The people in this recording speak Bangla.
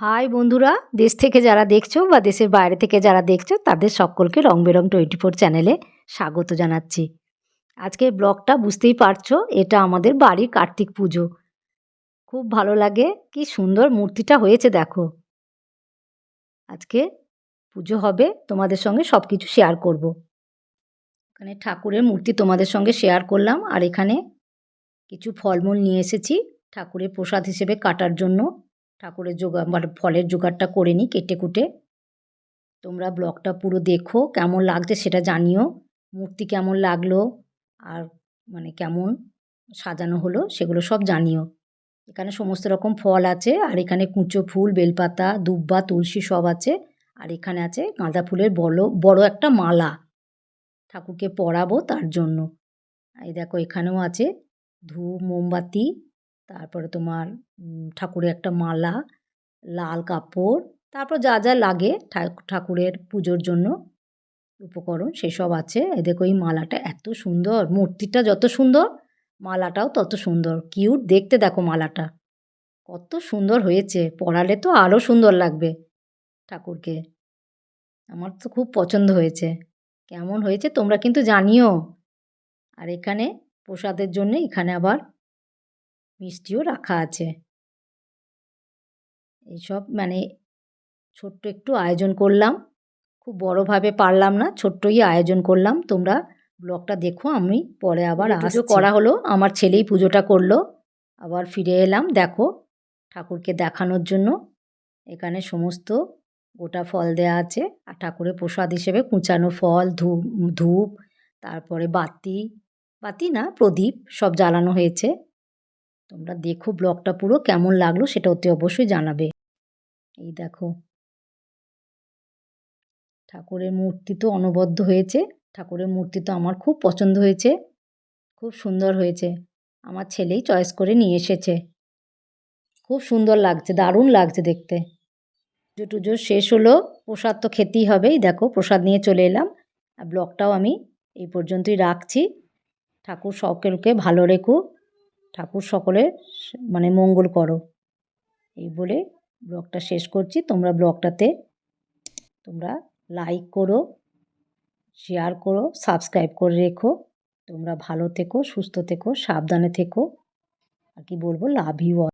হাই বন্ধুরা, দেশ থেকে যারা দেখছ বা দেশের বাইরে থেকে যারা দেখছ, তাদের সকলকে রং বেরং টোয়েন্টি ফোর চ্যানেলে স্বাগত জানাচ্ছি। আজকের ব্লগটা বুঝতেই পারছ, এটা আমাদের বাড়ির কার্তিক পুজো। খুব ভালো লাগে, কি সুন্দর মূর্তিটা হয়েছে দেখো। আজকে পুজো হবে, তোমাদের সঙ্গে সব কিছু শেয়ার করব। এখানে ঠাকুরের মূর্তি তোমাদের সঙ্গে শেয়ার করলাম, আর এখানে কিছু ফলমূল নিয়ে এসেছি, ঠাকুরের প্রসাদ হিসেবে কাটার জন্য। ঠাকুরের জোগাড় মানে ফলের জোগাড়টা করে নিই কেটে কুটে। তোমরা ব্লগটা পুরো দেখো, কেমন লাগছে সেটা জানিও। মূর্তি কেমন লাগল আর মানে কেমন সাজানো হলো সেগুলো সব জানিও। এখানে সমস্ত রকম ফল আছে আর এখানে কুঁচো ফুল, বেলপাতা, দুব্বা, তুলসী সব আছে। আর এখানে আছে গাঁদা ফুলের বড় বড় একটা মালা ঠাকুরকে পরাবো তার জন্য। এই দেখো এখানেও আছে ধূপ, মোমবাতি তারপরে তোমার ঠাকুরের একটা মালা, লাল কাপড়, তারপর যা যা লাগে ঠাকুরের পুজোর জন্য উপকরণ সেসব আছে। এ দেখো এই মালাটা এত সুন্দর, মূর্তিটা যত সুন্দর, মালাটাও তত সুন্দর। কিউট, দেখতে দেখো মালাটা। কত সুন্দর হয়েছে, পরালে তো আরও সুন্দর লাগবে ঠাকুরকে। আমার তো খুব পছন্দ হয়েছে। কেমন হয়েছে তোমরা কিন্তু জানিও। আর এখানে প্রসাদের জন্য এখানে আবার মিষ্টিও রাখা আছে। এইসব মানে ছোট্ট একটু আয়োজন করলাম। খুব বড়োভাবে পারলাম না ছোট্টই আয়োজন করলাম। তোমরা ব্লগটা দেখো আমি পরে আবার পুজো করা হলো আমার ছেলেই পুজোটা করল। আবার ফিরে এলাম দেখো ঠাকুরকে দেখানোর জন্য। এখানে সমস্ত গোটা ফল দেয়া আছে। আর ঠাকুরের প্রসাদ হিসেবে কুচানো ফল ধূপ ধূপ তারপরে বাতি বাতি না প্রদীপ সব জ্বালানো হয়েছে। তোমরা দেখো ব্লগটা পুরো কেমন লাগল, সেটা অতি অবশ্যই জানাবে। এই দেখো। ঠাকুরের মূর্তি তো অনবদ্য হয়েছে। ঠাকুরের মূর্তি তো আমার খুব পছন্দ হয়েছে। খুব সুন্দর হয়েছে। আমার ছেলেই চয়েস করে নিয়ে এসেছে। খুব সুন্দর লাগছে, দারুণ লাগছে দেখতে। পুজো টুজো শেষ হলো, প্রসাদ তো খেতেই হবেই দেখো, প্রসাদ নিয়ে চলে এলাম। আর ব্লগটাও আমি এই পর্যন্তই রাখছি। ঠাকুর সকলকে ভালো রেখো। ঠাকুর সকলের মানে মঙ্গল করো। এই বলে ব্লগটা শেষ করছি। তোমরা ব্লগটাতে তোমরা লাইক করো শেয়ার করো সাবস্ক্রাইব করে রেখো। তোমরা ভালো থেকো, সুস্থ থেকো, সাবধানে থেকো। আর কি বলব? Love you